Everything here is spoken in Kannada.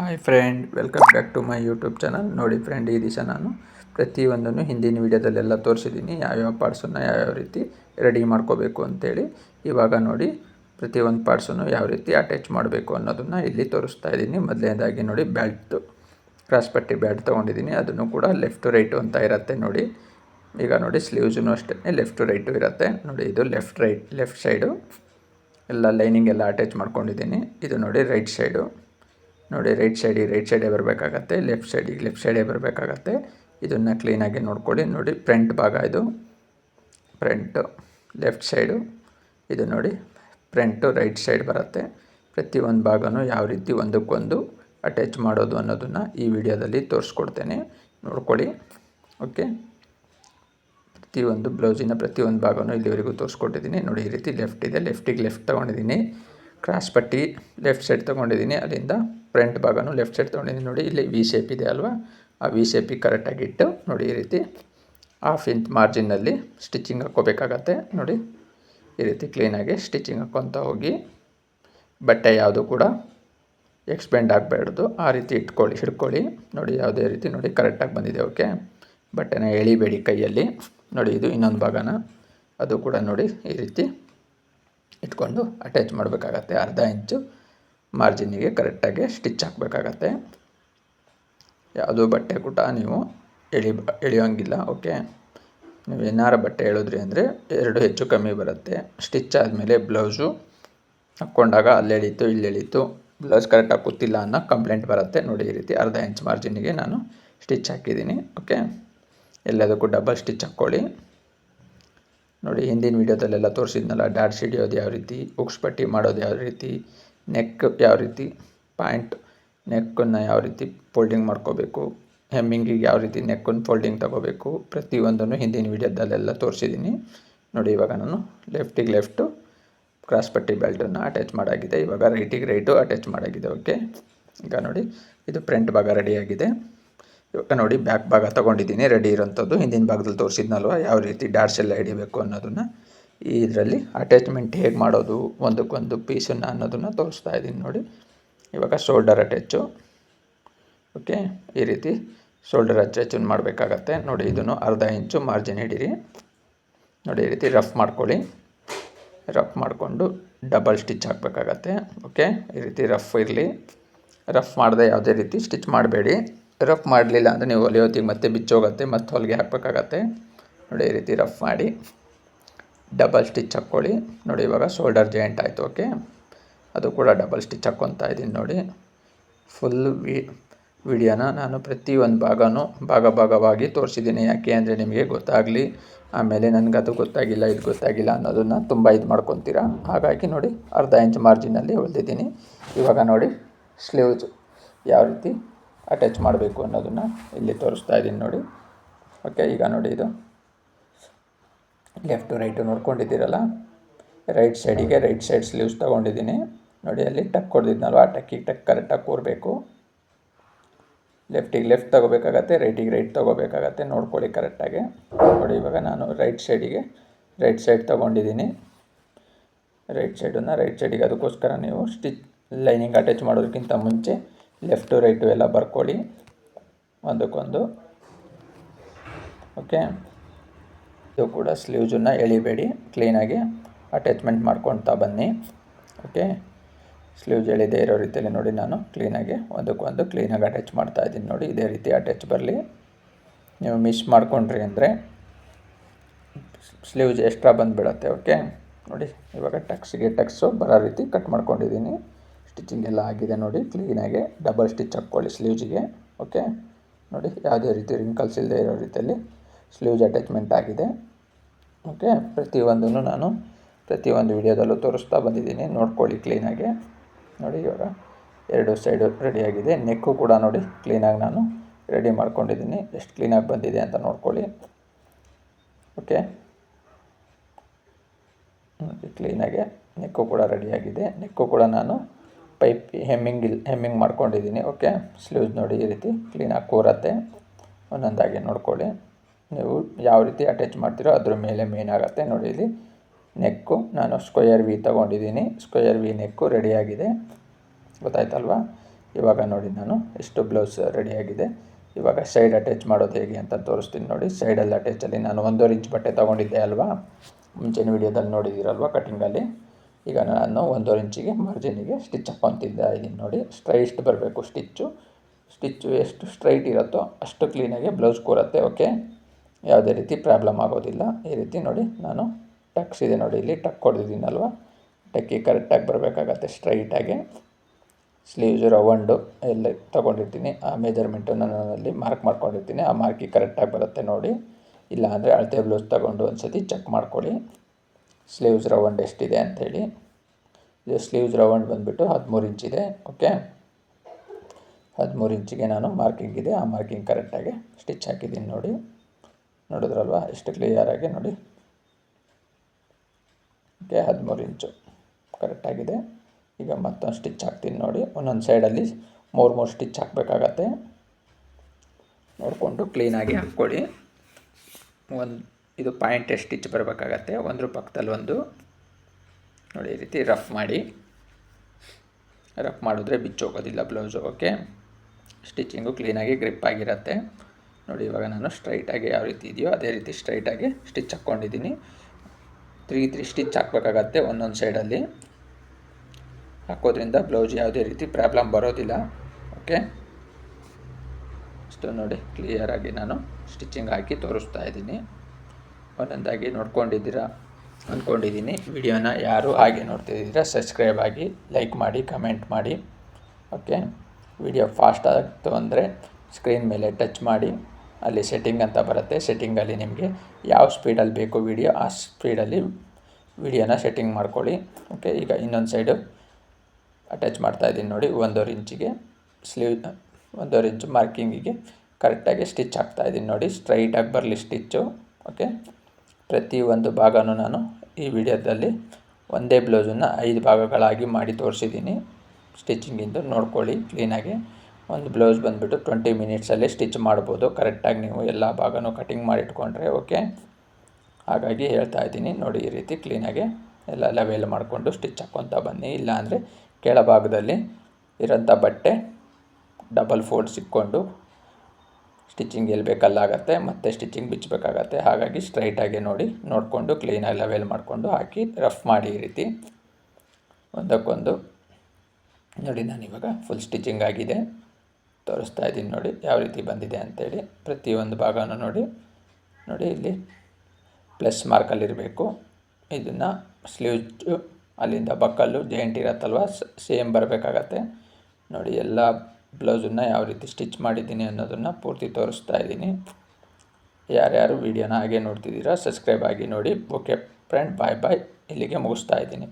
Hi friend welcome back to my YouTube channel ನೋಡಿ ಫ್ರೆಂಡ್ ಈ ದಿವಸ ನಾನು ಪ್ರತಿಯೊಂದನ್ನು ಹಿಂದಿನ ವೀಡಿಯೋದಲ್ಲೆಲ್ಲ ತೋರಿಸಿದ್ದೀನಿ. ಯಾವ್ಯಾವ ಪಾರ್ಟ್ಸನ್ನು ಯಾವ್ಯಾವ ರೀತಿ ರೆಡಿ ಮಾಡ್ಕೋಬೇಕು ಅಂತೇಳಿ. ಇವಾಗ ನೋಡಿ ಪ್ರತಿಯೊಂದು ಪಾರ್ಟ್ಸನ್ನು ಯಾವ ರೀತಿ ಅಟ್ಯಾಚ್ ಮಾಡಬೇಕು ಅನ್ನೋದನ್ನು ಇಲ್ಲಿ ತೋರಿಸ್ತಾ ಇದ್ದೀನಿ. ಮೊದಲನೇದಾಗಿ ನೋಡಿ ಬ್ಯಾಟ್ ಕ್ರಾಸ್ ಪಟ್ಟಿ ಬ್ಯಾಲ್ಟ್ ತೊಗೊಂಡಿದ್ದೀನಿ. ಅದನ್ನು ಕೂಡ ಲೆಫ್ಟ್ ರೈಟು ಅಂತ ಇರುತ್ತೆ ನೋಡಿ. ಈಗ ನೋಡಿ ಸ್ಲೀವ್ಸೂ ಅಷ್ಟೇ ಲೆಫ್ಟ್ ರೈಟು ಇರುತ್ತೆ. ನೋಡಿ ಇದು ಲೆಫ್ಟ್ ರೈಟ್ ಲೆಫ್ಟ್ ಸೈಡು ಎಲ್ಲ ಲೈನಿಂಗ್ ಎಲ್ಲ ಅಟ್ಯಾಚ್ ಮಾಡ್ಕೊಂಡಿದ್ದೀನಿ. ಇದು ನೋಡಿ ರೈಟ್ ಸೈಡು ನೋಡಿ ರೈಟ್ ಸೈಡಿಗೆ ರೈಟ್ ಸೈಡೇ ಬರಬೇಕಾಗತ್ತೆ ಲೆಫ್ಟ್ ಸೈಡಿಗೆ ಲೆಫ್ಟ್ ಸೈಡೇ ಬರಬೇಕಾಗತ್ತೆ. ಇದನ್ನು ಕ್ಲೀನಾಗಿ ನೋಡ್ಕೊಳ್ಳಿ. ನೋಡಿ ಫ್ರಂಟ್ ಭಾಗ ಇದು. ಫ್ರಂಟು ಲೆಫ್ಟ್ ಸೈಡು ಇದು ನೋಡಿ ಫ್ರಂಟು ರೈಟ್ ಸೈಡ್ ಬರುತ್ತೆ. ಪ್ರತಿಯೊಂದು ಭಾಗನೂ ಯಾವ ರೀತಿ ಒಂದಕ್ಕೊಂದು ಅಟ್ಯಾಚ್ ಮಾಡೋದು ಅನ್ನೋದನ್ನು ಈ ವಿಡಿಯೋದಲ್ಲಿ ತೋರಿಸ್ಕೊಡ್ತೇನೆ. ನೋಡ್ಕೊಳ್ಳಿ. ಓಕೆ ಪ್ರತಿಯೊಂದು ಬ್ಲೌಸಿನ ಪ್ರತಿಯೊಂದು ಭಾಗವೂ ಇಲ್ಲಿವರೆಗೂ ತೋರಿಸ್ಕೊಟ್ಟಿದ್ದೀನಿ. ನೋಡಿ, ಈ ರೀತಿ ಲೆಫ್ಟ್ ಇದೆ. ಲೆಫ್ಟಿಗೆ ಲೆಫ್ಟ್ ತೊಗೊಂಡಿದ್ದೀನಿ. ಕ್ರಾಸ್ ಪಟ್ಟಿ ಲೆಫ್ಟ್ ಸೈಡ್ ತೊಗೊಂಡಿದ್ದೀನಿ. ಅಲ್ಲಿಂದ ಫ್ರಂಟ್ ಭಾಗನೂ ಲೆಫ್ಟ್ ಸೈಡ್ ತೊಗೊಂಡಿದ್ದೀನಿ ನೋಡಿ. ಇಲ್ಲಿ ವಿ ಶೇಪ್ ಇದೆ ಅಲ್ವಾ? ಆ ವಿ ಶೇಪಿಗೆ ಕರೆಕ್ಟಾಗಿ ಇಟ್ಟು ನೋಡಿ ಈ ರೀತಿ ಹಾಫ್ ಇಂಚ್ ಮಾರ್ಜಿನಲ್ಲಿ ಸ್ಟಿಚಿಂಗ್ ಹಾಕ್ಕೋಬೇಕಾಗತ್ತೆ ನೋಡಿ. ಈ ರೀತಿ ಕ್ಲೀನಾಗಿ ಸ್ಟಿಚಿಂಗ್ ಹಾಕ್ಕೊತ ಹೋಗಿ ಬಟ್ಟೆ ಯಾವುದು ಕೂಡ ಎಕ್ಸ್ಪೆಂಡ್ ಆಗಬಾರ್ದು. ಆ ರೀತಿ ಇಟ್ಕೊಳ್ಳಿ, ಹಿಡ್ಕೊಳ್ಳಿ. ನೋಡಿ ಯಾವುದೇ ರೀತಿ ನೋಡಿ ಕರೆಕ್ಟಾಗಿ ಬಂದಿದೆ ಓಕೆ ಬಟ್ಟೆನ ಎಳಿಬೇಡಿ ಕೈಯಲ್ಲಿ. ನೋಡಿ ಇದು ಇನ್ನೊಂದು ಭಾಗನ. ಅದು ಕೂಡ ನೋಡಿ ಈ ರೀತಿ ಇಟ್ಕೊಂಡು ಅಟ್ಯಾಚ್ ಮಾಡಬೇಕಾಗತ್ತೆ. ಅರ್ಧ ಇಂಚು ಮಾರ್ಜಿನಿಗೆ ಕರೆಕ್ಟಾಗಿ ಸ್ಟಿಚ್ ಹಾಕಬೇಕಾಗತ್ತೆ. ಯಾವುದೋ ಬಟ್ಟೆ ಕೂಡ ನೀವು ಎಳಿ ಎಳಿಯೋಂಗಿಲ್ಲ ಓಕೆ ನೀವು ಏನಾರ ಬಟ್ಟೆ ಎಳಿದ್ರಿ ಅಂದರೆ ಎರಡು ಹೆಚ್ಚು ಕಮ್ಮಿ ಬರುತ್ತೆ. ಸ್ಟಿಚ್ ಆದಮೇಲೆ ಬ್ಲೌಸು ಹಾಕ್ಕೊಂಡಾಗ ಅಲ್ಲಿ ಎಳೀತು, ಇಲ್ಲಿ ಎಳೀತು. ಬ್ಲೌಸ್ ಕರೆಕ್ಟಾಗಿ ಕೂತಿಲ್ಲ ಅನ್ನೋ ಕಂಪ್ಲೇಂಟ್ ಬರುತ್ತೆ. ನೋಡಿ ಈ ರೀತಿ ಅರ್ಧ ಇಂಚ್ ಮಾರ್ಜಿನಿಗೆ ನಾನು ಸ್ಟಿಚ್ ಹಾಕಿದ್ದೀನಿ ಓಕೆ ಎಲ್ಲದಕ್ಕೂ ಡಬಲ್ ಸ್ಟಿಚ್ ಹಾಕ್ಕೊಳ್ಳಿ ನೋಡಿ ಹಿಂದಿನ ವೀಡಿಯೋದಲ್ಲೆಲ್ಲ ತೋರಿಸಿದ್ನಲ್ಲ ಡಾಟ್ ಹಿಡಿಯೋದು ಯಾವ ರೀತಿ ಉಕ್ಸ್ ಪಟ್ಟಿ ಮಾಡೋದು ಯಾವ ರೀತಿ ನೆಕ್ ಯಾವ ರೀತಿ, ಪ್ಯಾಂಟ್ ನೆಕ್ಕನ್ನು ಯಾವ ರೀತಿ ಫೋಲ್ಡಿಂಗ್ ಮಾಡ್ಕೋಬೇಕು, ಹೆಮ್ಮಿಂಗಿಗೆ ಯಾವ ರೀತಿ ನೆಕ್ಕನ್ನು ಫೋಲ್ಡಿಂಗ್ ತಗೋಬೇಕು, ಪ್ರತಿಯೊಂದನ್ನು ಹಿಂದಿನ ವಿಡಿಯೋದಲ್ಲೆಲ್ಲ ತೋರಿಸಿದ್ದೀನಿ. ನೋಡಿ, ಇವಾಗ ನಾನು ಲೆಫ್ಟಿಗೆ ಲೆಫ್ಟು, ಕ್ರಾಸ್ ಪಟ್ಟಿ ಬೆಲ್ಟನ್ನು ಅಟ್ಯಾಚ್ ಮಾಡಾಗಿದೆ. ಇವಾಗ ರೈಟಿಗೆ ರೈಟು ಅಟ್ಯಾಚ್ ಮಾಡಾಗಿದೆ, ಓಕೆ? ಈಗ ನೋಡಿ, ಇದು ಫ್ರಂಟ್ ಭಾಗ ರೆಡಿಯಾಗಿದೆ. ಇವಾಗ ನೋಡಿ, ಬ್ಯಾಕ್ ಭಾಗ ತೊಗೊಂಡಿದ್ದೀನಿ, ರೆಡಿ ಇರೋಂಥದ್ದು. ಹಿಂದಿನ ಭಾಗದಲ್ಲಿ ತೋರಿಸಿದ್ನಲ್ವ, ಯಾವ ರೀತಿ ಡಾಟ್ಸ್ ಎಲ್ಲ ಹಿಡಿಬೇಕು ಅನ್ನೋದನ್ನು. ಇದರಲ್ಲಿ ಅಟ್ಯಾಚ್ಮೆಂಟ್ ಹೇಗೆ ಮಾಡೋದು, ಒಂದಕ್ಕೊಂದು ಪೀಸನ್ನು ಅನ್ನೋದನ್ನು ತೋರಿಸ್ತಾ ಇದ್ದೀನಿ ನೋಡಿ. ಇವಾಗ ಶೋಲ್ಡರ್ ಅಟ್ಯಾಚು ಓಕೆ ಈ ರೀತಿ ಶೋಲ್ಡರ್ ಅಟ್ಯಾಚನ್ನು ಮಾಡಬೇಕಾಗತ್ತೆ. ನೋಡಿ, ಇದನ್ನು ಅರ್ಧ ಇಂಚು ಮಾರ್ಜಿನ್ ಹಿಡೀರಿ. ನೋಡಿ, ಈ ರೀತಿ ರಫ್ ಮಾಡ್ಕೊಳ್ಳಿ. ರಫ್ ಮಾಡಿಕೊಂಡು ಡಬಲ್ ಸ್ಟಿಚ್ ಹಾಕಬೇಕಾಗತ್ತೆ. ಓಕೆ ಈ ರೀತಿ ರಫ್ ಇರಲಿ. ರಫ್ ಮಾಡದೆ ಯಾವುದೇ ರೀತಿ ಸ್ಟಿಚ್ ಮಾಡಬೇಡಿ. ರಫ್ ಮಾಡಲಿಲ್ಲ ಅಂದರೆ ನೀವು ಹೊಲಿಯೋತಿಗೆ ಮತ್ತೆ ಬಿಚ್ಚೋಗುತ್ತೆ, ಮತ್ತೆ ಹೊಲಿಗೆ ಹಾಕಬೇಕಾಗತ್ತೆ. ನೋಡಿ, ಈ ರೀತಿ ರಫ್ ಮಾಡಿ. ಡಬಲ್ ಸ್ಟಿಚ್ ಹಾಕ್ಕೊಳ್ಳಿ. ನೋಡಿ, ಇವಾಗ ಶೋಲ್ಡರ್ ಜಾಯಿಂಟ್ ಆಯಿತು ಓಕೆ ಅದು ಕೂಡ ಡಬಲ್ ಸ್ಟಿಚ್ ಹಾಕ್ಕೊತಾ ಇದ್ದೀನಿ ನೋಡಿ. ಫುಲ್ ವಿ, ವಿಡಿಯೋನ ನಾನು ಪ್ರತಿಯೊಂದು ಭಾಗನೂ ಭಾಗ ಭಾಗವಾಗಿ ತೋರಿಸಿದ್ದೀನಿ. ಯಾಕೆ ಅಂದರೆ ನಿಮಗೆ ಗೊತ್ತಾಗಲಿ, ಆಮೇಲೆ ನನಗೆ ಅದು ಗೊತ್ತಾಗಿಲ್ಲ, ಇದು ಗೊತ್ತಾಗಿಲ್ಲ ಅನ್ನೋದನ್ನು ತುಂಬ ಇದು ಮಾಡ್ಕೊತೀರಾ? ಹಾಗಾಗಿ ನೋಡಿ, ಅರ್ಧ ಇಂಚ್ ಮಾರ್ಜಿನಲ್ಲಿ ಹೊಲ್ದಿದ್ದೀನಿ. ಇವಾಗ ನೋಡಿ ಸ್ಲೀವ್ಸ್ ಯಾವ ರೀತಿ ಅಟ್ಯಾಚ್ ಮಾಡಬೇಕು ಅನ್ನೋದನ್ನು ಇಲ್ಲಿ ತೋರಿಸ್ತಾ ಇದ್ದೀನಿ ನೋಡಿ. ಓಕೆ ಈಗ ನೋಡಿ ಇದು. ಲೆಫ್ಟು ರೈಟು ನೋಡ್ಕೊಂಡಿದ್ದೀರಲ್ಲ? ರೈಟ್ ಸೈಡಿಗೆ ರೈಟ್ ಸೈಡ್ ಸ್ಲೀವ್ಸ್ ತೊಗೊಂಡಿದ್ದೀನಿ. ನೋಡಿ, ಅಲ್ಲಿ ಟಕ್ ಹೊಡೆದಿದ್ನಲ್ವ ಆ ಟಕ್ಕಿಗೆ ಟಕ್ ಕರೆಕ್ಟಾಗಿ ಕೂರಬೇಕು. ಲೆಫ್ಟಿಗೆ ಲೆಫ್ಟ್ ತೊಗೋಬೇಕಾಗತ್ತೆ ರೈಟಿಗೆ ರೈಟ್ ತೊಗೋಬೇಕಾಗತ್ತೆ. ನೋಡ್ಕೊಳ್ಳಿ ಕರೆಕ್ಟಾಗಿ ನೋಡಿ, ಇವಾಗ ನಾನು ರೈಟ್ ಸೈಡಿಗೆ ರೈಟ್ ಸೈಡ್ ತೊಗೊಂಡಿದ್ದೀನಿ. ರೈಟ್ ಸೈಡನ್ನು ರೈಟ್ ಸೈಡಿಗೆ ಅದಕ್ಕೋಸ್ಕರ ನೀವು ಸ್ಟಿಚ್ ಲೈನಿಂಗ್ ಅಟ್ಯಾಚ್ ಮಾಡೋದಕ್ಕಿಂತ ಮುಂಚೆ ಲೆಫ್ಟು ರೈಟು ಎಲ್ಲ ಬರ್ಕೊಳ್ಳಿ. ಒಂದಕ್ಕೊಂದು. ಓಕೆ ಇದು ಕೂಡ ಸ್ಲೀವ್ಸನ್ನು ಎಳಿಬೇಡಿ. ಕ್ಲೀನಾಗಿ ಅಟ್ಯಾಚ್ಮೆಂಟ್ ಮಾಡ್ಕೊಳ್ತಾ ಬನ್ನಿ. ಓಕೆ ಸ್ಲೀವ್ಸ್ ಎಳಿದೇ ಇರೋ ರೀತಿಯಲ್ಲಿ ನೋಡಿ ನಾನು ಕ್ಲೀನಾಗಿ ಒಂದಕ್ಕೊಂದು ಕ್ಲೀನಾಗಿ ಅಟ್ಯಾಚ್ ಮಾಡ್ತಾ ಇದ್ದೀನಿ ನೋಡಿ. ಇದೇ ರೀತಿ ಅಟ್ಯಾಚ್ ಬರಲಿ. ನೀವು ಮಿಸ್ ಮಾಡ್ಕೊಂಡ್ರಿ ಅಂದರೆ ಸ್ಲೀವ್ಸ್ ಎಕ್ಸ್ಟ್ರಾ ಬಂದುಬಿಡತ್ತೆ. ಓಕೆ ನೋಡಿ, ಇವಾಗ ಟಕ್ಸ್ಗೆ ಟಕ್ಸು ಬರೋ ರೀತಿ ಕಟ್ ಮಾಡ್ಕೊಂಡಿದ್ದೀನಿ. ಸ್ಟಿಚಿಂಗ್ ಎಲ್ಲ ಆಗಿದೆ ನೋಡಿ. ಕ್ಲೀನಾಗಿ ಡಬಲ್ ಸ್ಟಿಚ್ ಹಾಕ್ಕೊಳ್ಳಿ ಸ್ಲೀವ್ಸಿಗೆ ಓಕೆ ನೋಡಿ, ಯಾವುದೇ ರೀತಿ ರಿಂಕಲ್ಸ್ ಇಲ್ಲದೆ ಇರೋ ರೀತಿಯಲ್ಲಿ ಸ್ಲೀವ್ಸ್ ಅಟ್ಯಾಚ್ಮೆಂಟ್ ಆಗಿದೆ. ಓಕೆ, ಪ್ರತಿಯೊಂದನ್ನು ನಾನು ಪ್ರತಿಯೊಂದು ವಿಡಿಯೋದಲ್ಲೂ ತೋರಿಸ್ತಾ ಬಂದಿದ್ದೀನಿ. ನೋಡ್ಕೊಳ್ಳಿ ಕ್ಲೀನಾಗಿ ನೋಡಿ ಇವಾಗ ಎರಡು ಸೈಡು ರೆಡಿಯಾಗಿದೆ ನೆಕ್ಕು ಕೂಡ ನೋಡಿ ಕ್ಲೀನಾಗಿ ನಾನು ರೆಡಿ ಮಾಡ್ಕೊಂಡಿದ್ದೀನಿ. ಎಷ್ಟು ಕ್ಲೀನಾಗಿ ಬಂದಿದೆ ಅಂತ ನೋಡ್ಕೊಳ್ಳಿ. ಓಕೆ. ಕ್ಲೀನಾಗೆ ನೆಕ್ಕು ಕೂಡ ರೆಡಿಯಾಗಿದೆ ನೆಕ್ಕು ಕೂಡ ನಾನು ಪೈಪ್ ಹೆಮ್ಮಿಂಗ್ ಇಲ್ಲಿ ಹೆಮ್ಮಿಂಗ್ ಮಾಡ್ಕೊಂಡಿದ್ದೀನಿ. ಓಕೆ ಸ್ಲೀವ್ಸ್ ನೋಡಿ ಈ ರೀತಿ ಕ್ಲೀನಾಗಿ ಕೂರತ್ತೆ. ಒಂದೊಂದಾಗಿ ನೋಡ್ಕೊಳ್ಳಿ. ನೀವು ಯಾವ ರೀತಿ ಅಟ್ಯಾಚ್ ಮಾಡ್ತೀರೋ ಅದ್ರ ಮೇಲೆ ಮೇನ್ ಆಗುತ್ತೆ. ನೋಡಿ ಇಲ್ಲಿ ನೆಕ್ಕು ನಾನು ಸ್ಕ್ವಯರ್ ವಿ ತೊಗೊಂಡಿದ್ದೀನಿ. ಸ್ಕ್ವಯರ್ ವಿ ನೆಕ್ಕು ರೆಡಿಯಾಗಿದೆ ಗೊತ್ತಾಯ್ತಲ್ವಾ? ಇವಾಗ ನೋಡಿ ನಾನು ಎಷ್ಟು ಬ್ಲೌಸ್ ರೆಡಿಯಾಗಿದೆ ಇವಾಗ ಸೈಡ್ ಅಟ್ಯಾಚ್ ಮಾಡೋದು ಹೇಗೆ ಅಂತ ತೋರಿಸ್ತೀನಿ ನೋಡಿ. ಸೈಡಲ್ಲಿ ಅಟ್ಯಾಚಲ್ಲಿ ನಾನು ಒಂದೂವರೆ ಇಂಚ್ ಬಟ್ಟೆ ತೊಗೊಂಡಿದ್ದೆ ಅಲ್ವಾ? ಮುಂಚಿನ ವೀಡಿಯೋದಲ್ಲಿ ನೋಡಿದ್ದೀರಲ್ವ ಕಟಿಂಗಲ್ಲಿ ಈಗ ನಾನು ಒಂದೂವರೆ ಇಂಚಿಗೆ ಮಾರ್ಜಿನಿಗೆ ಸ್ಟಿಚ್ ಹಾಕ್ಕೊತಿದ್ದೆ ಇದೀನಿ ನೋಡಿ ಸ್ಟ್ರೈಟ್ ಬರಬೇಕು ಸ್ಟಿಚ್ಚು ಸ್ಟಿಚ್ಚು ಎಷ್ಟು ಸ್ಟ್ರೈಟ್ ಇರುತ್ತೋ ಅಷ್ಟು ಕ್ಲೀನಾಗಿ ಬ್ಲೌಸ್ ಕೂರುತ್ತೆ ಓಕೆ ಯಾವುದೇ ರೀತಿ ಪ್ರಾಬ್ಲಮ್ ಆಗೋದಿಲ್ಲ. ಈ ರೀತಿ ನೋಡಿ ನಾನು ಟಕ್ಸ್ ಇದೆ ನೋಡಿ, ಇಲ್ಲಿ ಟಕ್ ಹೊಡೆದಿದ್ದೀನಲ್ವ ಟಕ್ಕಿ ಕರೆಕ್ಟಾಗಿ ಬರಬೇಕಾಗತ್ತೆ ಸ್ಟ್ರೈಟಾಗಿ ಸ್ಲೀವ್ಸ್ ರೌಂಡು ಎಲ್ಲ ತೊಗೊಂಡಿರ್ತೀನಿ, ಆ ಮೆಜರ್ಮೆಂಟು ನಾನು ಅಲ್ಲಿ ಮಾರ್ಕ್ ಮಾಡ್ಕೊಂಡಿರ್ತೀನಿ, ಆ ಮಾರ್ಕಿಗೆ ಕರೆಕ್ಟಾಗಿ ಬರುತ್ತೆ ನೋಡಿ. ಇಲ್ಲ ಅಂದರೆ ಅಳತೆ ಬ್ಲೌಸ್ ತೊಗೊಂಡು ಒಂದು ಸತಿ ಚೆಕ್ ಮಾಡ್ಕೊಳ್ಳಿ ಸ್ಲೀವ್ಸ್ ರೌಂಡ್ ಎಷ್ಟಿದೆ ಅಂಥೇಳಿ. ಇದು ಸ್ಲೀವ್ಸ್ ರೌಂಡ್ ಬಂದುಬಿಟ್ಟು ಹದಿಮೂರು ಇಂಚಿದೆ ಓಕೆ ಹದಿಮೂರು ಇಂಚಿಗೆ ನಾನು ಮಾರ್ಕಿಂಗ್ ಇದೆ, ಆ ಮಾರ್ಕಿಂಗ್ ಕರೆಕ್ಟಾಗಿ ಸ್ಟಿಚ್ ಹಾಕಿದ್ದೀನಿ ನೋಡಿ. ನೋಡಿದ್ರಲ್ವ? ಎಷ್ಟು ಕ್ಲಿಯರಾಗಿ ನೋಡಿ. ಓಕೆ ಹದಿಮೂರು ಇಂಚು ಕರೆಕ್ಟಾಗಿದೆ ಈಗ ಮತ್ತೊಂದು ಸ್ಟಿಚ್ ಹಾಕ್ತೀನಿ ನೋಡಿ. ಒಂದೊಂದು ಸೈಡಲ್ಲಿ ಮೂರು ಮೂರು ಸ್ಟಿಚ್ ಹಾಕಬೇಕಾಗತ್ತೆ. ನೋಡಿಕೊಂಡು ಕ್ಲೀನಾಗಿ ಹಾಕ್ಕೊಳ್ಳಿ. ಒಂದು ಇದು ಪಾಯಿಂಟ್ ಸ್ಟಿಚ್ ಬರಬೇಕಾಗತ್ತೆ? ಒಂದ್ರ ಪಕ್ಕದಲ್ಲಿ ಒಂದು. ನೋಡಿ ಈ ರೀತಿ ರಫ್ ಮಾಡಿ. ರಫ್ ಮಾಡಿದ್ರೆ ಬಿಚ್ಚೋಗೋದಿಲ್ಲ ಬ್ಲೌಸು ಓಕೆ ಸ್ಟಿಚಿಂಗು ಕ್ಲೀನಾಗಿ ಗ್ರಿಪ್ ಆಗಿರುತ್ತೆ. ನೋಡಿ, ಇವಾಗ ನಾನು ಸ್ಟ್ರೈಟಾಗಿ ಯಾವ ರೀತಿ ಇದೆಯೋ ಅದೇ ರೀತಿ ಸ್ಟ್ರೈಟಾಗಿ ಸ್ಟಿಚ್ ಹಾಕ್ಕೊಂಡಿದ್ದೀನಿ. ತ್ರೀ ತ್ರೀ ಸ್ಟಿಚ್ ಹಾಕ್ಬೇಕಾಗತ್ತೆ ಒಂದೊಂದು ಸೈಡಲ್ಲಿ ಹಾಕೋದ್ರಿಂದ ಬ್ಲೌಸ್ ಯಾವುದೇ ರೀತಿ ಪ್ರಾಬ್ಲಮ್ ಬರೋದಿಲ್ಲ. ಓಕೆ ಅಷ್ಟು ನೋಡಿ ಕ್ಲಿಯರಾಗಿ ನಾನು ಸ್ಟಿಚಿಂಗ್ ಹಾಕಿ ತೋರಿಸ್ತಾ ಇದ್ದೀನಿ. ಒಂದೊಂದಾಗಿ ನೋಡ್ಕೊಂಡಿದ್ದೀರಾ? ಅಂದ್ಕೊಂಡಿದ್ದೀನಿ ವಿಡಿಯೋನ ಯಾರು ಹಾಗೆ ನೋಡ್ತಿದ್ದೀರಾ ಸಬ್ಸ್ಕ್ರೈಬ್ ಆಗಿ ಲೈಕ್ ಮಾಡಿ ಕಮೆಂಟ್ ಮಾಡಿ. ಓಕೆ ವಿಡಿಯೋ ಫಾಸ್ಟ್ ಆಗ್ತು ಅಂದರೆ ಸ್ಕ್ರೀನ್ ಮೇಲೆ ಟಚ್ ಮಾಡಿ. ಅಲ್ಲಿ ಸೆಟ್ಟಿಂಗ್ ಅಂತ ಬರುತ್ತೆ. ಸೆಟ್ಟಿಂಗಲ್ಲಿ ನಿಮಗೆ ಯಾವ ಸ್ಪೀಡಲ್ಲಿ ಬೇಕು ವಿಡಿಯೋ ಆ ಸ್ಪೀಡಲ್ಲಿ ವಿಡಿಯೋನ ಸೆಟ್ಟಿಂಗ್ ಮಾಡ್ಕೊಳ್ಳಿ. ಓಕೆ ಈಗ ಇನ್ನೊಂದು ಸೈಡು ಅಟ್ಯಾಚ್ ಮಾಡ್ತಾ ಇದ್ದೀನಿ ನೋಡಿ. ಒಂದೂವರೆ ಇಂಚಿಗೆ ಸ್ಲೀವ್ ಒಂದೂವರೆ ಇಂಚು ಮಾರ್ಕಿಂಗಿಗೆ ಕರೆಕ್ಟಾಗಿ ಸ್ಟಿಚ್ ಹಾಕ್ತಾಯಿದ್ದೀನಿ ನೋಡಿ. ಸ್ಟ್ರೈಟಾಗಿ ಬರಲಿ ಸ್ಟಿಚ್ಚು ಓಕೆ ಪ್ರತಿಯೊಂದು ಭಾಗನೂ ನಾನು ಈ ವಿಡಿಯೋದಲ್ಲಿ ಒಂದೇ ಬ್ಲೌಸನ್ನು ಐದು ಭಾಗಗಳಾಗಿ ಮಾಡಿ ತೋರಿಸಿದ್ದೀನಿ. ಸ್ಟಿಚಿಂಗಿಂದು ನೋಡ್ಕೊಳ್ಳಿ ಕ್ಲೀನಾಗಿ ಒಂದು ಬ್ಲೌಸ್ ಬಂದುಬಿಟ್ಟು ಟ್ವೆಂಟಿ ಮಿನಿಟ್ಸಲ್ಲಿ ಸ್ಟಿಚ್ ಮಾಡ್ಬೋದು. ಕರೆಕ್ಟಾಗಿ ನೀವು ಎಲ್ಲ ಭಾಗನೂ ಕಟಿಂಗ್ ಮಾಡಿಟ್ಕೊಂಡ್ರೆ ಓಕೆ. ಹಾಗಾಗಿ ಹೇಳ್ತಾ ಇದ್ದೀನಿ, ನೋಡಿ ಈ ರೀತಿ ಕ್ಲೀನಾಗಿ ಎಲ್ಲ ಲೆವೆಲ್ ಮಾಡಿಕೊಂಡು ಸ್ಟಿಚ್ ಹಾಕ್ಕೊತ ಬನ್ನಿ. ಇಲ್ಲಾಂದರೆ ಕೆಳಭಾಗದಲ್ಲಿ ಇರೋಂಥ ಬಟ್ಟೆ ಡಬಲ್ ಫೋಲ್ಡ್ ಸಿಕ್ಕೊಂಡು ಸ್ಟಿಚಿಂಗ್ ಎಲ್ಲಿ ಬೇಕಲ್ಲಾಗತ್ತೆ ಮತ್ತು ಸ್ಟಿಚಿಂಗ್ ಬಿಚ್ಚಬೇಕಾಗತ್ತೆ. ಹಾಗಾಗಿ ಸ್ಟ್ರೈಟಾಗಿ ನೋಡಿ, ನೋಡಿಕೊಂಡು ಕ್ಲೀನಾಗಿ ಲೆವೆಲ್ ಮಾಡಿಕೊಂಡು ಹಾಕಿ ರಫ್ ಮಾಡಿ ಈ ರೀತಿ. ಒಂದಕ್ಕೊಂದು, ನೋಡಿ ನಾನಿವಾಗ ಫುಲ್ ಸ್ಟಿಚಿಂಗ್ ಆಗಿದೆ. ತೋರಿಸ್ತಾ ಇದ್ದೀನಿ ನೋಡಿ, ಯಾವ ರೀತಿ ಬಂದಿದೆ ಅಂತೇಳಿ. ಪ್ರತಿಯೊಂದು ಭಾಗನ ನೋಡಿ ನೋಡಿ ಇಲ್ಲಿ ಪ್ಲಸ್ ಮಾರ್ಕಲ್ಲಿರಬೇಕು ಇದನ್ನು ಸ್ಲೀವ್ಜು ಅಲ್ಲಿಂದ ಬಕ್ಕಲ್ಲು ಜಾಯಿಂಟ್ ಇರತ್ತಲ್ವ ಸೇಮ್ ಬರಬೇಕಾಗತ್ತೆ. ನೋಡಿ, ಎಲ್ಲ ಬ್ಲೌಸನ್ನು ಯಾವ ರೀತಿ ಸ್ಟಿಚ್ ಮಾಡಿದ್ದೀನಿ ಅನ್ನೋದನ್ನು ಪೂರ್ತಿ ತೋರಿಸ್ತಾ ಇದ್ದೀನಿ. ಯಾರ್ಯಾರು ವೀಡಿಯೋನ ಹಾಗೆ ನೋಡ್ತಿದ್ದೀರಾ ಸಬ್ಸ್ಕ್ರೈಬ್ ಆಗಿ ನೋಡಿ. ಓಕೆ ಫ್ರೆಂಡ್ ಬಾಯ್ ಬಾಯ್ ಇಲ್ಲಿಗೆ ಮುಗಿಸ್ತಾ ಇದ್ದೀನಿ.